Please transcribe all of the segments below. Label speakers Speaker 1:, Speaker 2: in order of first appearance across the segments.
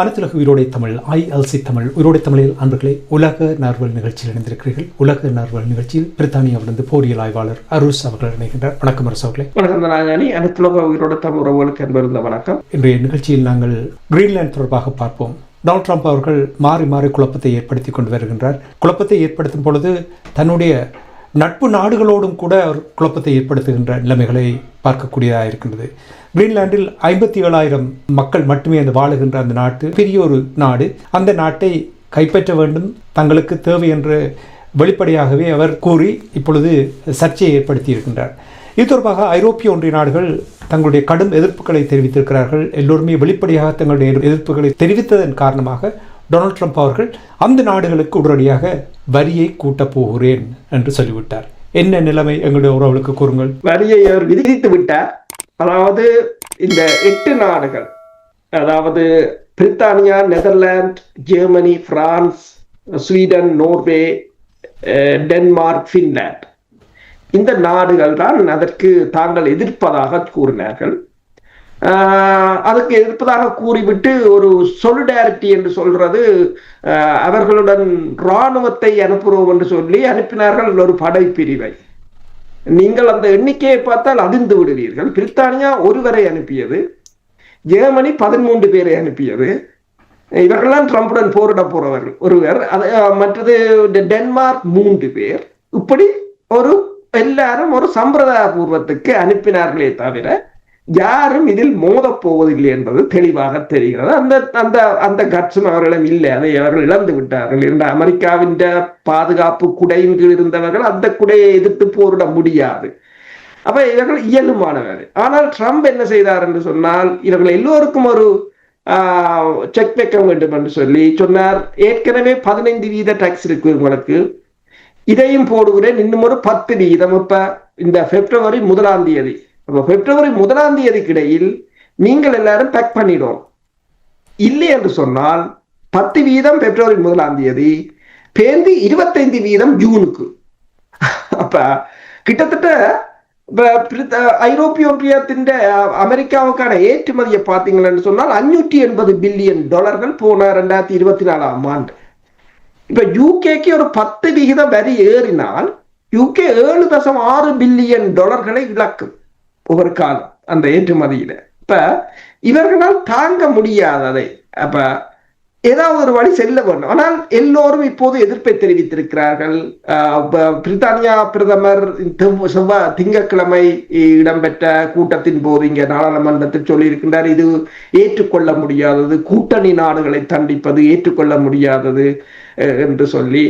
Speaker 1: அனைத்துலக உயிரோடை தமிழ் ஐஎல்சி தமிழ் உயிரோடை தமிழில் அன்பர்களே உலக நார்வல் நிகழ்ச்சியில் இணைந்திருக்கிறீர்கள். உலக நார்வல் நிகழ்ச்சியில் பிரித்தானியாவிலிருந்து போரியல் ஆய்வாளர் அருஸ் அவர்கள் இணைகின்றார். வணக்கம் அரசு அவர்களே.
Speaker 2: வணக்கம் நாராயணி. அனைத்துலக உயிரோட தமிழ் உறவுகளுக்கு என்பிருந்த வணக்கம்.
Speaker 1: இன்றைய நிகழ்ச்சியில் நாங்கள் கிரீன்லாந்து தொடர்பாக பார்ப்போம். டொனால்ட் ட்ரம்ப் அவர்கள் மாறி மாறி குழப்பத்தை ஏற்படுத்தி கொண்டு வருகின்றார். குழப்பத்தை ஏற்படுத்தும் பொழுது தன்னுடைய நட்பு நாடுகளோடும் கூட அவர் குழப்பத்தை ஏற்படுத்துகின்ற நிலைமைகளை பார்க்கக்கூடியதாக இருக்கின்றது. கிரீன்லாண்டில் ஐம்பத்தி ஏழாயிரம் மக்கள் மட்டுமே அந்த வாழுகின்ற அந்த நாட்டு பெரிய ஒரு நாடு. அந்த நாட்டை கைப்பற்ற வேண்டும் தங்களுக்கு தேவை என்று வெளிப்படையாகவே அவர் கூறி இப்பொழுது சர்ச்சையை ஏற்படுத்தி இருக்கின்றார் இது தொடர்பாக ஐரோப்பிய ஒன்றிய நாடுகள் தங்களுடைய கடும் எதிர்ப்புகளை தெரிவித்திருக்கிறார்கள். எல்லோருமே வெளிப்படையாக தங்களுடைய எதிர்ப்புகளை தெரிவித்ததன் காரணமாக டொனால்ட் ட்ரம்ப் அவர்கள் அந்த நாடுகளுக்கு உடனடியாக வரியை கூட்டப் போகிறேன் என்று சொல்லிவிட்டார். என்ன நிலைமை? எங்களுடைய உறவுகளுக்கு கூறுங்கள்.
Speaker 2: வரியை அவர் விதித்து விட்டார். அதாவது இந்த எட்டு நாடுகள் அதாவது பிரித்தானியா Netherlands Germany France Sweden Norway Denmark Finland. இந்த நாடுகள் தான் அதற்கு தாங்கள் எதிர்ப்பதாக கூறினார்கள். அதுக்கு எதிர்ப்பதாக கூறிவிட்டு ஒரு சொலிடாரிட்டி என்று சொல்றது அவர்களுடன் இராணுவத்தை அனுப்புகிறோம் என்று சொல்லி அனுப்பினார்கள் ஒரு படைப்பிரிவை. நீங்கள் அந்த எண்ணிக்கையை பார்த்தால் அதிர்ந்து விடுவீர்கள். பிரித்தானியா ஒருவரை அனுப்பியது ஜெர்மனி பதிமூன்று பேரை அனுப்பியது. இவர்கள்லாம் ட்ரம்புடன் போரிட போறவர்கள் ஒருவர். அது மற்றது டெ- டென்மார்க் மூன்று பேர். இப்படி ஒரு எல்லாரும் ஒரு சம்பிரதாய பூர்வத்துக்கு அனுப்பினார்களே தவிர யாரும் இதில் மோதப் போவதில்லை என்பது தெளிவாக தெரிகிறது. அந்த அந்த அந்த கட்சும் அவர்களிடம் இல்லை. அதை அவர்கள் இழந்து விட்டார்கள். இந்த அமெரிக்காவின் பாதுகாப்பு குடையின் கீழ் இருந்தவர்கள் அந்த குடையை எதிர்த்து போரிட முடியாது. அப்ப இவர்கள் இயலுமானவர். ஆனால் ட்ரம்ப் என்ன செய்தார் என்று சொன்னால் இவர்கள் எல்லோருக்கும் ஒரு செக் வைக்க வேண்டும் என்று சொல்லி சொன்னார். ஏற்கனவே பதினைந்து வீத டாக்ஸ் இருக்கு உங்களுக்கு. இதையும் போடுகிறேன். இன்னும் ஒரு பத்து வீதம். இப்ப இந்த பிப்ரவரி முதலாம் தேதி. அப்போ பிப்ரவரி முதலாம் தேதிக்கிடையில் நீங்கள் எல்லாரும் பேக் பண்ணிடும் இல்லை என்று சொன்னால் பத்து வீதம் பிப்ரவரி முதலாம் தேதி பேருந்து இருபத்தைந்து வீதம் ஜூனுக்கு. அப்ப கிட்டத்தட்ட ஐரோப்பிய ஒன்றியத்தின் அமெரிக்காவுக்கான ஏற்றுமதியை பார்த்தீங்கன்னு சொன்னால் அஞ்சூற்றி எண்பது பில்லியன் டாலர்கள் போன ரெண்டாயிரத்தி இருபத்தி நாலாம் ஆண்டு. இப்ப யூகேக்கு ஒரு பத்து விகிதம் வரி ஏறினால் யூகே ஏழு தசம் ஆறு பில்லியன் டாலர்களை இழக்கும். ஒவ்வொரு காலம் அந்த ஏற்றுமதியில. இப்ப இவர்களால் தாங்க முடியாததை அப்ப ஏதாவது ஒரு வழி செல்ல வேண்டும். ஆனால் எல்லோரும் இப்போது எதிர்ப்பை தெரிவித்திருக்கிறார்கள். பிரித்தானியா பிரதமர் செவ்வாய் திங்கட்கிழமை இடம்பெற்ற கூட்டத்தின் போது இங்கே நாடாளுமன்றத்தில் சொல்லியிருக்கின்றார் இது ஏற்றுக்கொள்ள முடியாதது கூட்டணி நாடுகளை தண்டிப்பது ஏற்றுக்கொள்ள முடியாதது என்று சொல்லி.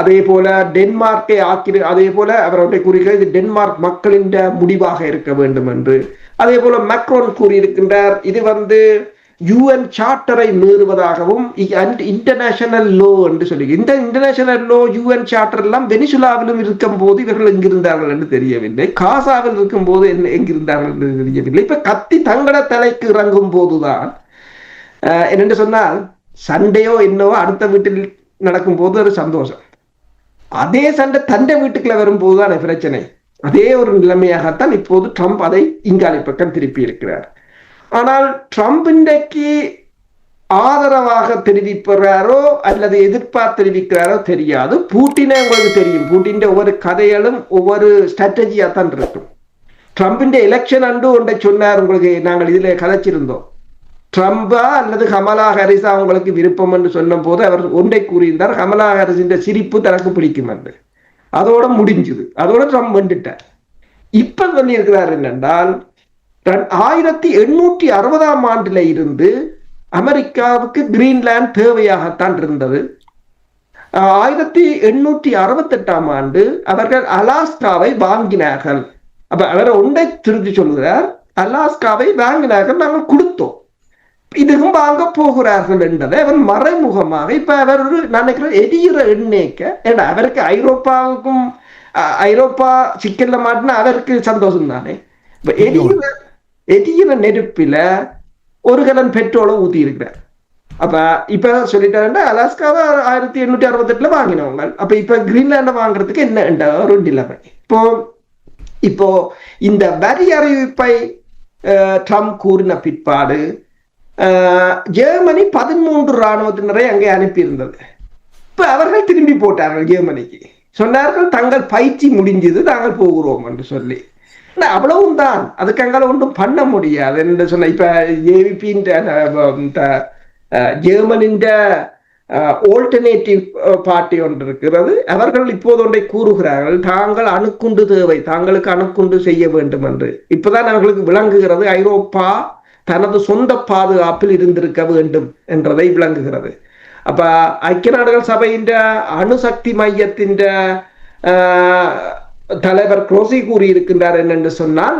Speaker 2: அதே போல டென்மார்க்கை ஆக்கி அதே போல அவருடைய கூறுகிறார் இது டென்மார்க் மக்களின் முடிவாக இருக்க வேண்டும் என்று. அதே போல மேக்ரோன் கூறியிருக்கின்றார் இது வந்து யூஎன் சார்ட்டரை மீறுவதாகவும் இன்டர்நேஷனல் லோ என்று சொல்லி இந்த இன்டர்நேஷனல் லோ யூஎன் சார்ட்டர் எல்லாம் வெனிசுலாவிலும் இருக்கும் போது இவர்கள் எங்கிருந்தார்கள் என்று தெரியவில்லை. காசாவில் இருக்கும் போது என்ன எங்கிருந்தார்கள் என்று தெரியவில்லை. இப்ப கத்தி தங்கட தலைக்கு இறங்கும் போதுதான் என்னென்று சொன்னால் சண்டையோ என்னவோ அடுத்த வீட்டில் நடக்கும் போது ஒரு சந்தோஷம். அதே சண்டை தண்டை வீட்டுக்குள்ள வரும்போதுதான் பிரச்சனை. அதே ஒரு நிலைமையாகத்தான் இப்போது ட்ரம்ப் அதை இங்காலி பக்கம் திருப்பி இருக்கிறார். ஆனால் ட்ரம்ப் இன்றைக்கு ஆதரவாக தெரிவிக்கிறாரோ அல்லது எதிர்ப்பா தெரிவிக்கிறாரோ தெரியாது. பூட்டினே உங்களுக்கு தெரியும். பூட்டின் ஒவ்வொரு கதைகளும் ஒவ்வொரு ஸ்ட்ராட்டஜியா தான் இருக்கும். ட்ரம்பின் எலெக்ஷன் அன்று ஒன்றை சொன்னார் உங்களுக்கு நாங்கள் இதில் கதைச்சிருந்தோம். ட்ரம்பா அல்லது கமலா ஹாரிஸா உங்களுக்கு விருப்பம் என்று சொன்ன போது அவர் ஒன்றை கூறியிருந்தார் கமலா ஹாரிஸின் சிரிப்பு தனக்கு பிடிக்கும் என்று. அதோட முடிஞ்சுது. அதோட ட்ரம்ப் வந்துட்டார் இப்ப சொல்லியிருக்கிறார் என்னென்றால் ஆயிரத்தி எண்ணூற்றி அறுபதாம் ஆண்டுல இருந்து அமெரிக்காவுக்கு கிரீன்லாந்து தேவையாகத்தான் இருந்தது. ஆயிரத்தி எண்ணூற்றி அறுபத்தெட்டாம் ஆண்டு அவர்கள் அலாஸ்காவை வாங்கினார்கள். அப்ப அவர் ஒன்றை திருத்தி சொல்கிறார் அலாஸ்காவை வாங்கினார்கள் நாங்கள் கொடுத்தோம். இதுவும் வாங்க போகிறார்கள் என்பதை அவர் மறைமுகமாக இப்ப அவர் ஒரு நான் நினைக்கிறேன் எரியிற எண்ணெய்க்க ஏன்னா அவருக்கு ஐரோப்பாவுக்கும் ஐரோப்பா சிக்கல்ல மாட்டினா அவருக்கு சந்தோஷம் தானே எரியிற எரியிற நெருப்பில ஒரு கலன் பெட்ரோலை ஊத்தி இருக்கிறார் அப்ப இப்ப சொல்லிட்டாருன்னா அலாஸ்காவை ஆயிரத்தி எண்ணூத்தி அறுபத்தி எட்டுல வாங்கினவங்க. அப்ப இப்ப கிரீன்லாண்டை வாங்குறதுக்கு என்ன ஒரு நிலைமை இப்போ இப்போ இந்த வரி அறிவிப்பை ட்ரம்ப் கூறின பிற்பாடு ஜெர்மனி பதிமூன்று இராணுவத்தினரை அங்கே அனுப்பியிருந்தது. இப்ப அவர்கள் திரும்பி போட்டார்கள் ஜெர்மனிக்கு. சொன்னார்கள் தங்கள் பயிற்சி முடிஞ்சது நாங்கள் போகிறோம் என்று சொல்லி. ஆனா, அவ்வளவும் தான். அதுக்கு அங்கால ஒன்றும் பண்ண முடியாது. என்று சொன்ன இப்ப ஏவிபின் ஜெர்மனின் ஆல்டர்னேட்டிவ் பார்ட்டி ஒன்று இருக்கிறது. அவர்கள் இப்போது ஒன்றை கூறுகிறார்கள் தாங்கள் அணுக்குண்டு தேவை. தாங்களுக்கு அணுக்குண்டு செய்ய வேண்டும் என்று. இப்பதான் அவர்களுக்கு விளங்குகிறது ஐரோப்பா தனது சொந்த பாதுகாப்பில் இருந்திருக்க வேண்டும் என்றதை விளங்குகிறது. அப்ப ஐக்கிய நாடுகள் சபையின் அணுசக்தி மையத்தின் தலைவர் குரோசி கூறியிருக்கின்றார் என்னென்று சொன்னால்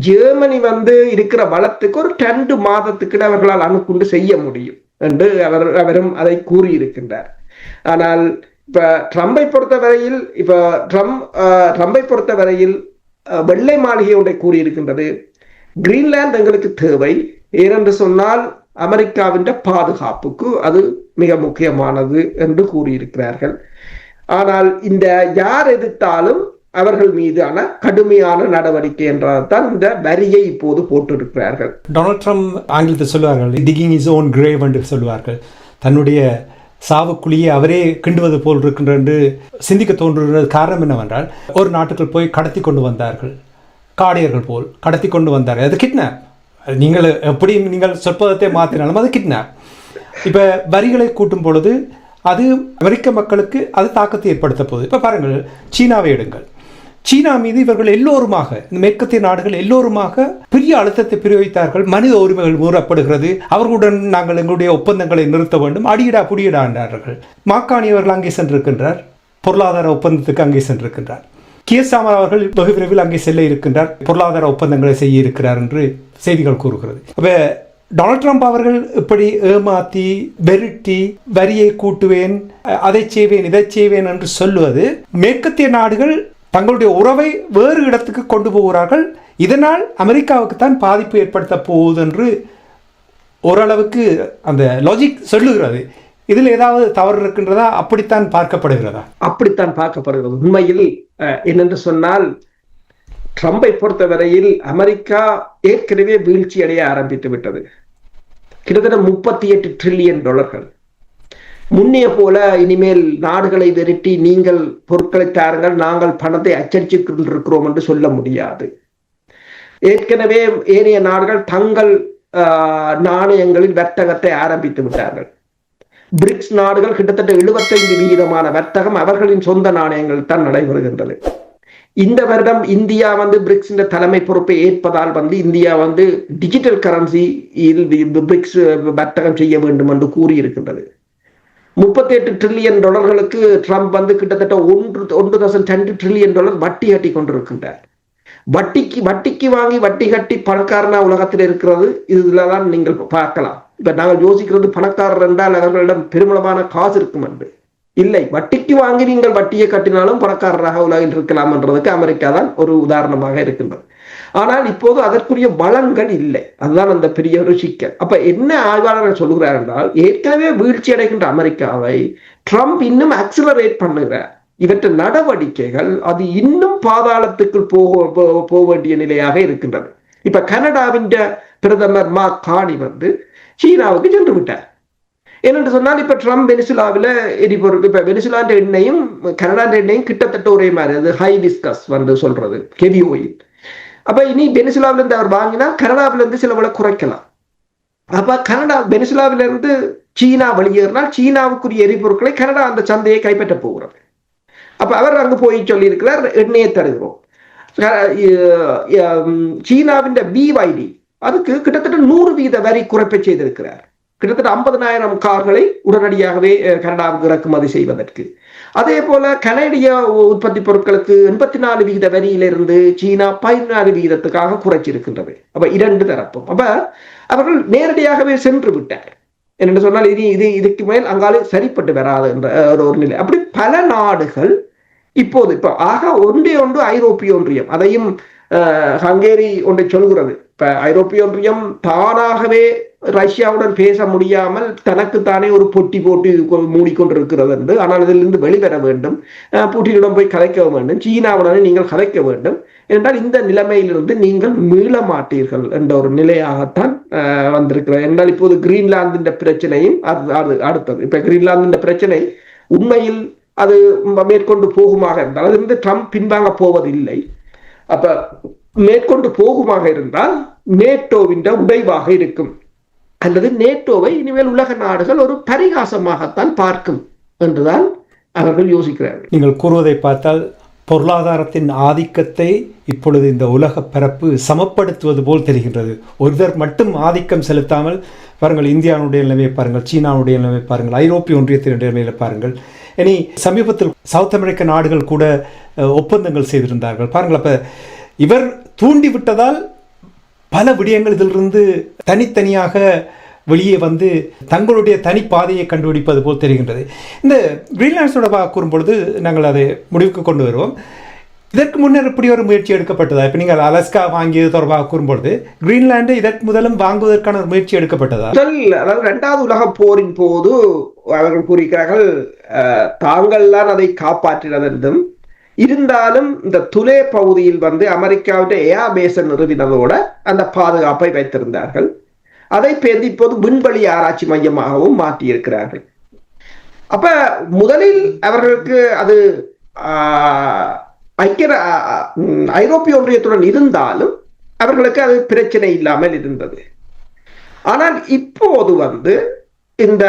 Speaker 2: ஜெர்மனி வந்து இருக்கிற வளத்துக்கு ஒரு ரெண்டு மாதத்துக்கு அவர்களால் அணுக்குண்டு செய்ய முடியும் என்று அவர் அவரும் அதை கூறியிருக்கின்றார். ஆனால் இப்ப ட்ரம்பை பொறுத்தவரையில் இப்ப ட்ரம்ப் அஹ், ட்ரம்பை பொறுத்தவரையில் அஹ், வெள்ளை மாளிகை ஒன்றை கூறியிருக்கின்றது. கிரீன்லாந்து எங்களுக்கு தேவை. ஏனென்று சொன்னால் அமெரிக்காவின் பாதுகாப்புக்கு அது மிக முக்கியமானது என்று கூறியிருக்கிறார்கள். ஆனால் இந்த யார் எதிர்த்தாலும் அவர்கள் மீதான கடுமையான நடவடிக்கை என்றதான் இந்த வரியை இப்போது போட்டிருக்கிறார்கள்.
Speaker 1: டொனால்ட் ட்ரம்ப் ஆங்கிலத்தில் சொல்லுவார்கள் டிகிங் இஸ் ஓன் கிரேவ் என்று சொல்லுவார்கள். தன்னுடைய சாவுக்குழியை அவரே கிண்டுவது போல் இருக்கின்ற என்று சிந்திக்க தோன்றுகிறது காரணம் என்னவென்றால் ஒரு நாட்டுக்குள் போய் கடத்தி கொண்டு வந்தார்கள். காடியர்கள் போல் கடத்தி கொண்டு வந்தார்கள். அது கிட்னாப் நீங்கள் எப்படி நீங்கள் சொற்பதத்தை மாற்றினாலும் அது கிட்னாப் இப்போ வரிகளை கூட்டும் பொழுது அது அமெரிக்க மக்களுக்கு அது தாக்கத்தை ஏற்படுத்த போகுது. இப்போ பாருங்கள் சீனாவை எடுங்கள். சீனா மீது இவர்கள் எல்லோருமாக இந்த மேற்கத்திய நாடுகள் எல்லோருமாக பெரிய அழுத்தத்தை பிரயோகித்தார்கள். மனித உரிமைகள் கூறப்படுகிறது அவர்களுடன் நாங்கள் எங்களுடைய ஒப்பந்தங்களை நிறுத்த வேண்டும். அடியிடா புடியிடா என்றார்கள். மாக்காணி அவர்கள் அங்கே சென்றிருக்கின்றார். பொருளாதார ஒப்பந்தத்துக்கு அங்கே சென்றிருக்கின்றார். கியசாமர் அவர்கள் வெகு விரைவில் அங்கே செல்ல இருக்கின்றார். பொருளாதார ஒப்பந்தங்களை செய்ய இருக்கிறார் என்று செய்திகள் கூறுகிறது. அப்போ டொனால்ட் ட்ரம்ப் அவர்கள் இப்படி ஏமாத்தி வெருட்டி வரியை கூட்டுவேன் அதை செய்வேன் இதை செய்வேன் என்று சொல்லுவது மேற்கத்திய நாடுகள் தங்களுடைய உறவை வேறு இடத்துக்கு கொண்டு போகிறார்கள். இதனால் அமெரிக்காவுக்கு தான் பாதிப்பு ஏற்படுத்த போகுது என்று ஓரளவுக்கு அந்த லாஜிக் சொல்லுகிறது. இதில் ஏதாவது தவறு இருக்கின்றதா? அப்படித்தான் பார்க்கப்படுகிறதா?
Speaker 2: அப்படித்தான் பார்க்கப்படுகிறது. உண்மையில் அஹ், என்னென்று சொன்னால் ட்ரம்பை பொறுத்தவரையில் அமெரிக்கா ஏற்கனவே வீழ்ச்சி அடைய ஆரம்பித்து விட்டது. கிட்டத்தட்ட முப்பத்தி எட்டு ட்ரில்லியன் டாலர்கள் முன்னைய போல இனிமேல் நாடுகளை விரட்டி நீங்கள் பொருட்களை தாருங்கள் நாங்கள் பணத்தை அச்சடிச்சு கொண்டிருக்கிறோம் என்று சொல்ல முடியாது. ஏற்கனவே ஏனைய நாடுகள் தங்கள் ஆஹ், நாணயங்களில் வர்த்தகத்தை ஆரம்பித்து விட்டார்கள். பிரிக்ஸ் நாடுகள் கிட்டத்தட்ட எழுபத்தைந்து விகிதமான வர்த்தகம் அவர்களின் சொந்த நாணயங்கள் தான் நடைபெறுகின்றது. இந்த வருடம் இந்தியா வந்து பிரிக்ஸ் தலைமை பொறுப்பை ஏற்பதால் வந்து இந்தியா வந்து டிஜிட்டல் கரன்சி பிரிக்ஸ் வர்த்தகம் செய்ய வேண்டும் என்று கூறியிருக்கின்றது. முப்பத்தி எட்டு ட்ரில்லியன் டாலர்களுக்கு ட்ரம்ப் வந்து கிட்டத்தட்ட ஒன்று ஒன்று தௌசண்ட் ரெண்டு ட்ரில்லியன் டாலர் வட்டி கட்டி கொண்டிருக்கின்றார். வட்டிக்கு வட்டிக்கு வாங்கி வட்டி கட்டி பணக்காரனா உலகத்தில் இருக்கிறது இதுலதான் நீங்கள் பார்க்கலாம். இப்ப நாங்கள் யோசிக்கிறது பணக்காரர் என்றால் அவர்களிடம் பெருமளவான காசு இருக்கும் என்று. இல்லை வட்டிக்கு வாங்கி நீங்கள் வட்டியை கட்டினாலும் பணக்காரராக உலகில் இருக்கலாம் என்றதுக்கு அமெரிக்கா தான் ஒரு உதாரணமாக இருக்கின்றது. ஆனால் இப்போது அதற்குரிய வளங்கள் இல்லை. அதுதான் அந்த பெரிய ஒரு சிக்கல். அப்ப என்ன ஆய்வாளர்கள் சொல்லுகிறார் என்றால் ஏற்கனவே வீழ்ச்சி அடைகின்ற அமெரிக்காவை ட்ரம்ப் இன்னும் அக்சிலரேட் பண்ணுகிறார் இவற்றை நடவடிக்கைகள் அது இன்னும் பாதாளத்துக்குள் போக போக வேண்டிய நிலையாக இருக்கின்றது. இப்ப கனடாவின் பிரதமர் மா காணி வந்து சீனாவுக்கு சென்று விட்டார். ஏனென்று சொன்னால் இப்ப ட்ரம்ப் வெனிசுலாவில் எரிபொருள் இப்ப வெனிசுலாண்ட எண்ணெயும் கனடாண்ட எண்ணெயும் கிட்டத்தட்ட ஒரே மாதிரி. அது ஹை டிஸ்கஸ் வந்து சொல்றது ஹெவி oil. அப்ப இனி வெனிசுலாவில இருந்து அவர் வாங்கினா கனடாவில இருந்து சில விலை குறைக்கலாம். அப்ப கனடா வெனிசுலாவில இருந்து சீனா வெளியேறினால் சீனாவுக்குரிய எரிபொருட்களை கனடா அந்த சந்தையை கைப்பற்ற போகிறது. அப்ப அவர் அங்கு போய் சொல்லியிருக்கிறார் எண்ணெயை தருகிறோம். சீனாவின் பிவைடி அதுக்கு கிட்டத்தட்ட நூறு வீத வரி குறைப்பை செய்திருக்கிறார். கிட்டத்தட்ட ஐம்பதனாயிரம் கார்களை உடனடியாகவே கனடாவுக்கு இறக்குமதி செய்வதற்கு. அதே போல கனடிய உற்பத்தி பொருட்களுக்கு எண்பத்தி நாலு வீத வரியிலிருந்து சீனா பதினாறு வீதத்துக்காக குறைச்சிருக்கின்றது. அப்ப இரண்டு தரப்பும். அப்ப அவர்கள் நேரடியாகவே சென்று விட்டார். என்னென்று சொன்னால் இனி இது இதுக்கு மேல் அங்காலே சரிப்பட்டு வராது என்ற ஒரு- ஒரு நிலை. அப்படி பல நாடுகள் இப்போது இப்போ ஆக ஒன்றே ஒன்று ஐரோப்பிய ஒன்றியம். அதையும் ஹங்கேரி ஒன்றை சொல்கிறது இப்ப ஐரோப்பிய ஒன்றியம் தானாகவே ரஷ்யாவுடன் பேச முடியாமல் தனக்குத்தானே ஒரு பொட்டி போட்டு கொ- மூடிக்கொண்டிருக்கிறது என்று ஆனால் இதிலிருந்து வெளிவர வேண்டும். அஹ், புட்டினிடம் போய் கலைக்க வேண்டும். சீனாவுடனே நீங்கள் கலைக்க வேண்டும். என்றால் இந்த நிலைமையிலிருந்து நீங்கள் மீள மாட்டீர்கள் என்ற ஒரு நிலையாகத்தான் அஹ், வந்திருக்கிறது. என்றால் இப்போது கிரீன்லாந்தின் பிரச்சனையும் அது அது அடுத்தது. இப்ப கிரீன்லாந்தின் பிரச்சனை உண்மையில் அது மேற்கொண்டு போகுமாக இருந்தால் அதிலிருந்து ட்ரம்ப் பின்வாங்க போவதில்லை. அப்ப மேற்கொண்டு போகுமாக இருந்தால் நேட்டோவின் உடைவாக இருக்கும். அல்லது நேட்டோவை இனிமேல் உலக நாடுகள் ஒரு பரிகாசமாகத்தான் பார்க்கும் என்றுதான் அவர்கள் யோசிக்கிறார்கள்.
Speaker 1: நீங்கள் கூறுவதை பார்த்தால் பொருளாதாரத்தின் ஆதிக்கத்தை இப்பொழுது இந்த உலக பரப்பு சமப்படுத்துவது போல் தெரிகின்றது. ஒருவர் மட்டும் ஆதிக்கம் செலுத்தாமல் பாருங்கள் இந்தியாவுடைய நிலைமையை பாருங்கள் சீனாவுடைய நிலைமை பாருங்கள் ஐரோப்பிய ஒன்றியத்தின் நிலைமையில பாருங்கள். இனி சமீபத்தில் சவுத் அமெரிக்க நாடுகள் கூட ஒப்பந்தங்கள் செய்திருந்தார்கள். பாருங்கள் அப்போ இவர் தூண்டிவிட்டதால் பல விடயங்கள் இதிலிருந்து தனித்தனியாக வெளியே வந்து தங்களுடைய தனி பாதையை கண்டுபிடிப்பது போல் தெரிகின்றது. இந்த கிரீன்லாண்ட்ஸ் தொடர்பாக கூறும்பொழுது நாங்கள் அதை முடிவுக்கு கொண்டு வருவோம். இதற்கு முன்னர் இப்படி ஒரு முயற்சி எடுக்கப்பட்டதா? இப்போ நீங்கள் அலஸ்கா வாங்கியது தொடர்பாக கூறும்பொழுது கிரீன்லாண்டு இதற்கு முதலும் வாங்குவதற்கான ஒரு முயற்சி எடுக்கப்பட்டதா?
Speaker 2: முதல் அதாவது இரண்டாவது உலகப் போரின் போது அவர்கள் கூறுகிறார்கள் தாங்கள் தான் அதை காப்பாற்றினது என்றும் இருந்தாலும் இந்த துலே பகுதியில் வந்து அமெரிக்காவுடைய ஏயா பேசன் நிறுவினதோட அந்த பாதுகாப்பை வைத்திருந்தார்கள். அதை பேர்ந்து இப்போது விண்வெளி ஆராய்ச்சி மையமாகவும் மாற்றியிருக்கிறார்கள். அப்ப முதலில் அவர்களுக்கு அது ஆஹ், ஐக்கிய ஐரோப்பிய ஒன்றியத்துடன் இருந்தாலும் அவர்களுக்கு அது பிரச்சனை இல்லாமல் இருந்தது. ஆனால் இப்போது வந்து இந்த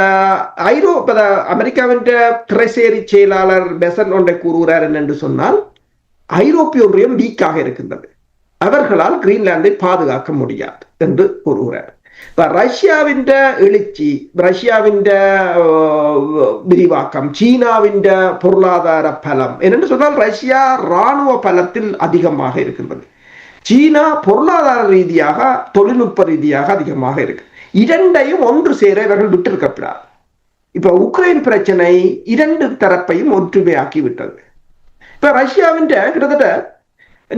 Speaker 2: ஐரோப்ப அமெரிக்காவின் திரைசேரி செயலாளர் பெசன் ஒன்றை கூறுகிறார் என்று சொன்னால் ஐரோப்பிய ஒன்றியம் வீக்காக இருக்கின்றது. அவர்களால் கிரீன்லாந்தை பாதுகாக்க முடியாது என்று கூறுகிறார். இப்ப ரஷ்யாவின் எழுச்சி ரஷ்யாவின் விரிவாக்கம் சீனாவின் பொருளாதார பலம் என்னென்று சொன்னால் ரஷ்யா ராணுவ பலத்தில் அதிகமாக இருக்கின்றது. சீனா பொருளாதார ரீதியாக தொழில்நுட்ப ரீதியாக அதிகமாக இருக்கு. இரண்டையும் ஒன்று சேர இவர்கள் விட்டிருக்கப்படாது இப்ப உக்ரைன் பிரச்சனை இரண்டு தரப்பையும் ஒற்றுமையாக்கி விட்டது. இப்ப ரஷ்யாவின் கிட்டத்தட்ட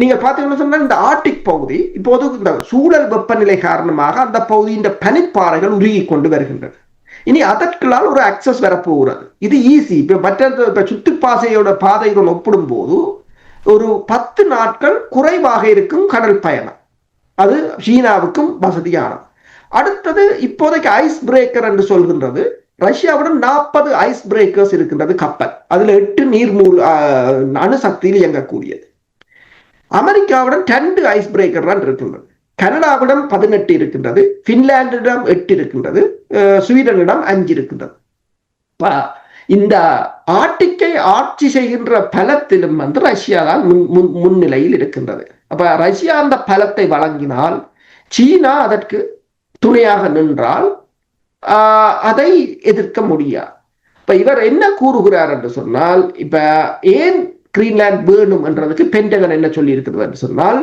Speaker 2: நீங்க பாத்தீங்கன்னா சொன்னா இந்த ஆர்டிக் பகுதி இப்போது இந்த சூழல் வெப்பநிலை காரணமாக அந்த பகுதியின் பனிப்பாறைகள் உருகி கொண்டு வருகின்றன. இனி அதற்குள்ளால் ஒரு அக்சஸ் வரப்போகிறது. இது ஈஸி இப்ப மற்ற இப்போ சுற்றுப்பாதையோட பாதையுடன் ஒப்பிடும் போது ஒரு பத்து நாட்கள் குறைவாக இருக்கும் கடல் பயணம். அது சீனாவுக்கும் வசதியானது. அடுத்தது இப்போதைக்கு ஐஸ் பிரேக்கர் என்று சொல்கின்றது. ரஷ்யாவுடன் நாற்பது ஐஸ் பிரேக்கர்ஸ் இருக்கின்றது கப்பல். அதுல எட்டு நீர்மூல் அணுசக்தியில் இயங்கக்கூடியது. அமெரிக்காவுடன் ரெண்டு ஐஸ் பிரேக்கர் தான் இருக்கின்றது. கனடாவிடம் பதினெட்டு இருக்கின்றது. பின்லாண்டிடம் எட்டு இருக்கின்றது. ஸ்வீடனிடம் அஞ்சு இருக்கின்றது. இந்த ஆர்டிக்கை ஆட்சி செய்கின்ற பலத்திலும் வந்து ரஷ்யா தான் முன் முன்- முன்னிலையில் இருக்கின்றது. அப்ப ரஷ்யா அந்த பலத்தை வழங்கினால் சீனா அதற்கு துணையாக நின்றால் ஆஹ், அதை எதிர்க்க முடியாது. இப்ப இவர் என்ன கூறுகிறார் என்று சொன்னால் இப்ப ஏன் கிரீன்லாந்து வேணும் என்றதுக்கு பென்டகன் என்ன சொல்லி இருக்குது என்று சொன்னால்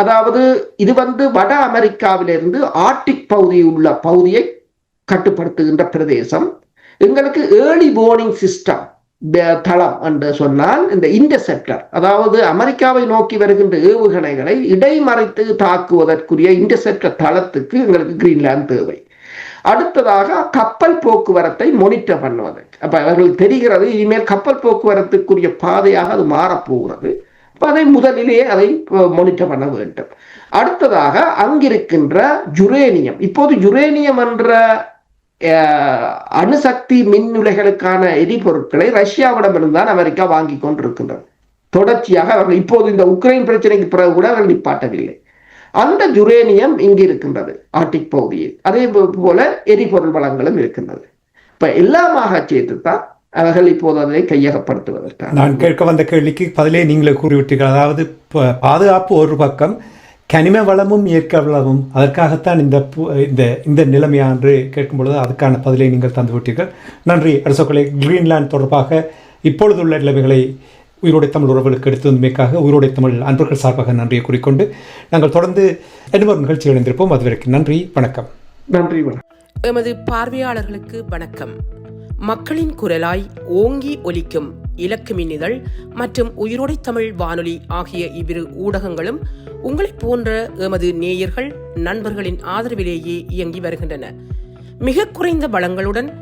Speaker 2: அதாவது இது வந்து வட அமெரிக்காவிலிருந்து ஆர்டிக் பகுதி உள்ள பகுதியை கட்டுப்படுத்துகின்ற பிரதேசம். எங்களுக்கு ஏர்லி வார்னிங் சிஸ்டம் தளம் என்று சொன்னால் இந்த இன்டர்செப்டர் அதாவது அமெரிக்காவை நோக்கி வருகின்ற ஏவுகணைகளை இடைமறைத்து தாக்குவதற்குரிய இன்டர்செப்டர் தளத்துக்கு எங்களுக்கு கிரீன்லாந்து தேவை. அடுத்ததாக கப்பல் போக்குவரத்தை மொனிட்டர் பண்ணுவதற்கு அப்ப அவர்களுக்கு தெரிகிறது இனிமேல் கப்பல் போக்குவரத்துக்குரிய பாதையாக அது மாறப்போகிறது. அப்ப அதை முதலிலேயே அதை மொனிட்டர் பண்ண வேண்டும். அடுத்ததாக அங்கிருக்கின்ற யுரேனியம். இப்போது யுரேனியம் என்ற அணுசக்தி மின் உலைகளுக்கான எரிபொருட்களை ரஷ்யாவிடமிருந்து தான் அமெரிக்கா வாங்கி கொண்டிருக்கின்றது. தொடர்ச்சியாக அவர்கள் இப்போது இந்த உக்ரைன் பிரச்சனைக்கு பிறகு கூட அவர்கள் நிப்பாட்டவில்லை. அந்த யுரேனியம் இங்கு இருக்கின்றது ஆர்டிக் பகுதியில். அதே போல எரிபொருள் வளங்களும் இருக்கின்றது. இப்ப எல்லாமாக சேர்த்துத்தான் அவர்கள் இப்போது அதை கையகப்படுத்துவதற்காக.
Speaker 1: நான் கேட்க வந்த கேள்விக்கு பதிலே நீங்களே கூறிவிட்டீர்கள். அதாவது பாதுகாப்பு ஒரு பக்கம் கனிம வளமும் இயற்கை வளமும் அதற்காகத்தான் இந்த பு- இந்த இந்த நிலைமையா என்று கேட்கும் பொழுது அதுக்கான பதிலை நீங்கள் தந்து விட்டீர்கள் நன்றி அரசோக்களை கிரீன்லாந்து தொடர்பாக இப்பொழுதுள்ள நிலைமைகளை உயிரோடை தமிழ் உறவுகளுக்கு எடுத்து வந்தமைக்காக உயிரோடை தமிழ் அன்பர்கள் சார்பாக நன்றியை கூறிக்கொண்டு நாங்கள் தொடர்ந்து இன்னொரு நிகழ்ச்சி இணைந்திருப்போம். அதுவரைக்கும் நன்றி வணக்கம்.
Speaker 2: நன்றி வணக்கம்.
Speaker 3: எமது பார்வையாளர்களுக்கு வணக்கம். மக்களின் குரலாய் ஓங்கி ஒலிக்கும் இலக்கு மின்னிதழ் மற்றும் உயிரோடை தமிழ் வானொலி ஆகிய இவ்விரு ஊடகங்களும் உங்களைப் போன்ற எமது நேயர்கள் நண்பர்களின் ஆதரவிலேயே இயங்கி வருகின்றன. மிக குறைந்த வளங்களுடன்